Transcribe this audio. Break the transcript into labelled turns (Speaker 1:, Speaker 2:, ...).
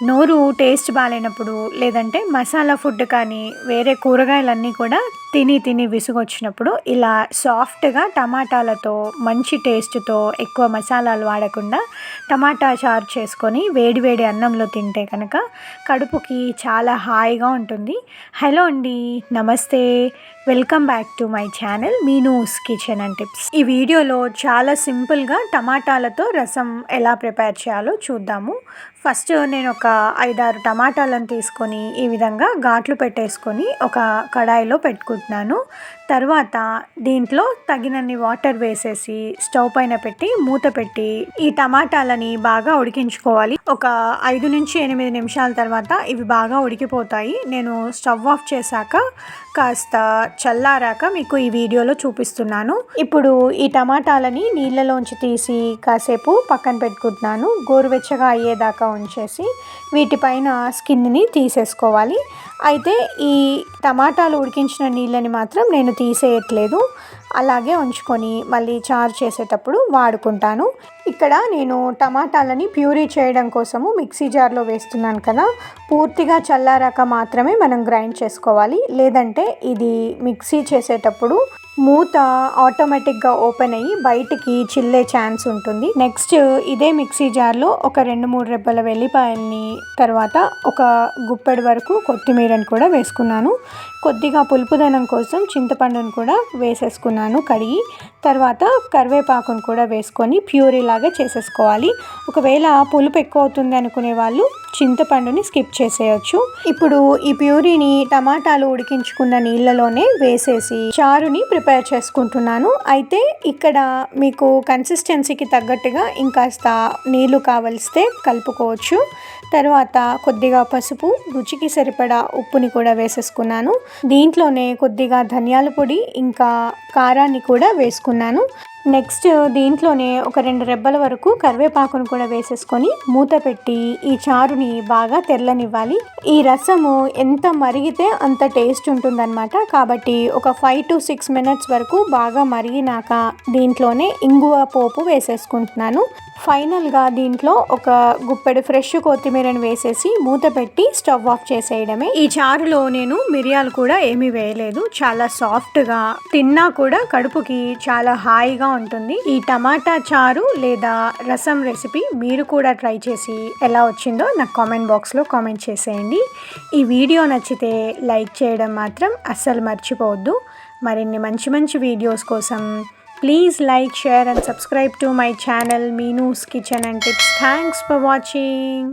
Speaker 1: నోరు టేస్ట్ బాగాలేనప్పుడు లేదంటే మసాలా ఫుడ్ కానీ వేరే కూరగాయలన్నీ కూడా తిని తిని విసుగొచ్చినప్పుడు ఇలా సాఫ్ట్గా టమాటాలతో మంచి టేస్ట్తో ఎక్కువ మసాలాలు వాడకుండా టమాటా చారు చేసుకొని వేడివేడి అన్నంలో తింటే కనుక కడుపుకి చాలా హాయిగా ఉంటుంది. హలో అండి నమస్తే. Welcome back to my channel Meenu's kitchen and tips. ఈ వీడియోలో చాలా సింపుల్గా టమాటాలతో రసం ఎలా ప్రిపేర్ చేయాలో చూద్దాము. ఫస్ట్ నేను ఒక ఐదారు టమాటాలను తీసుకొని ఈ విధంగా ఘాట్లు పెట్టేసుకొని ఒక కడాయిలో పెట్టుకుంటున్నాను తర్వాత దీంట్లో తగినన్ని వాటర్ వేసేసి స్టవ్ పైన పెట్టి మూత పెట్టి ఈ టమాటాలని బాగా ఉడికించుకోవాలి. ఒక ఐదు నుంచి ఎనిమిది నిమిషాల తర్వాత ఇవి బాగా ఉడికిపోతాయి. నేను స్టవ్ ఆఫ్ చేశాక కాస్త చల్లారాక మీకు ఈ వీడియోలో చూపిస్తున్నాను. ఇప్పుడు ఈ టమాటాలని నీళ్ళలోంచి తీసి కాసేపు పక్కన పెట్టుకుంటున్నాను. గోరువెచ్చగా అయ్యేదాకా ఉంచేసి వీటిపైన స్కిన్ని తీసేసుకోవాలి. అయితే ఈ టమాటాలు ఉడికించిన నీళ్ళని మాత్రం నేను తీసేయట్లేదు. అలాగే ఉంచుకొని మళ్ళీ చారు చేసేటప్పుడు వాడుకుంటాను. ఇక్కడ నేను టమాటాలని ప్యూరీ చేయడం కోసము మిక్సీ జార్లో వేస్తున్నాను కదా. పూర్తిగా చల్లారాక మాత్రమే మనం గ్రైండ్ చేసుకోవాలి. లేదంటే ఇది మిక్సీ చేసేటప్పుడు మూత ఆటోమేటిక్గా ఓపెన్ అయ్యి బయటికి చిల్లే ఛాన్స్ ఉంటుంది. నెక్స్ట్ ఇదే మిక్సీ జార్లో ఒక రెండు మూడు రెబ్బల వెల్లిపాయల్ని తర్వాత ఒక గుప్పెడు వరకు కొత్తిమీరని కూడా వేసుకున్నాను. కొద్దిగా పులుపుదనం కోసం చింతపండును కూడా వేసేసుకున్నాను కడిగి తర్వాత కరివేపాకును కూడా వేసుకొని ప్యూరీ లాగా చేసేసుకోవాలి. ఒకవేళ పులుపు ఎక్కువ అవుతుంది అనుకునే వాళ్ళు చింతపండుని స్కిప్ చేసేయచ్చు. ఇప్పుడు ఈ ప్యూరీని టమాటాలు ఉడికించుకున్న నీళ్ళలోనే వేసేసి చారుని ప్రిపేర్ ప్రిపేర్ చేసుకుంటున్నాను. అయితే ఇక్కడ మీకు కన్సిస్టెన్సీకి తగ్గట్టుగా ఇంకాస్త నీళ్ళు కావలిస్తే కలుపుకోవచ్చు. తర్వాత కొద్దిగా పసుపు రుచికి సరిపడా ఉప్పుని కూడా వేసేసుకున్నాను. దీంట్లోనే కొద్దిగా ధనియాల పొడి ఇంకా కారాన్ని కూడా వేసుకున్నాను. నెక్స్ట్ దీంట్లోనే ఒక రెండు రెబ్బల వరకు కరివేపాకును కూడా వేసేసుకొని మూత పెట్టి ఈ చారుని బాగా తెల్లనివ్వాలి ఈ రసము ఎంత మరిగితే అంత టేస్ట్ ఉంటుందన్నమాట. కాబట్టి ఒక ఫైవ్ టు సిక్స్ మినిట్స్ వరకు బాగా మరిగినాక దీంట్లోనే ఇంగువ పోపు వేసేసుకుంటున్నాను. ఫైనల్గా దీంట్లో ఒక గుప్పెడు ఫ్రెష్ కొత్తిమీరని వేసేసి మూత పెట్టి స్టవ్ ఆఫ్ చేసేయడమే. ఈ చారులో నేను మిరియాలు కూడా ఏమీ వేయలేదు. చాలా సాఫ్ట్గా తిన్నా కూడా కడుపుకి చాలా హాయిగా ఉంటుంది. ఈ టమాటా చారు లేదా రసం రెసిపీ మీరు కూడా ట్రై చేసి ఎలా వచ్చిందో నాకు కామెంట్ బాక్స్లో కామెంట్ చేసేయండి. ఈ వీడియో నచ్చితే లైక్ చేయడం మాత్రం అస్సలు మర్చిపోవద్దు. మరిన్ని మంచి మంచి వీడియోస్ కోసం please like share and subscribe to my channel Meenu's kitchen and tips thanks for watching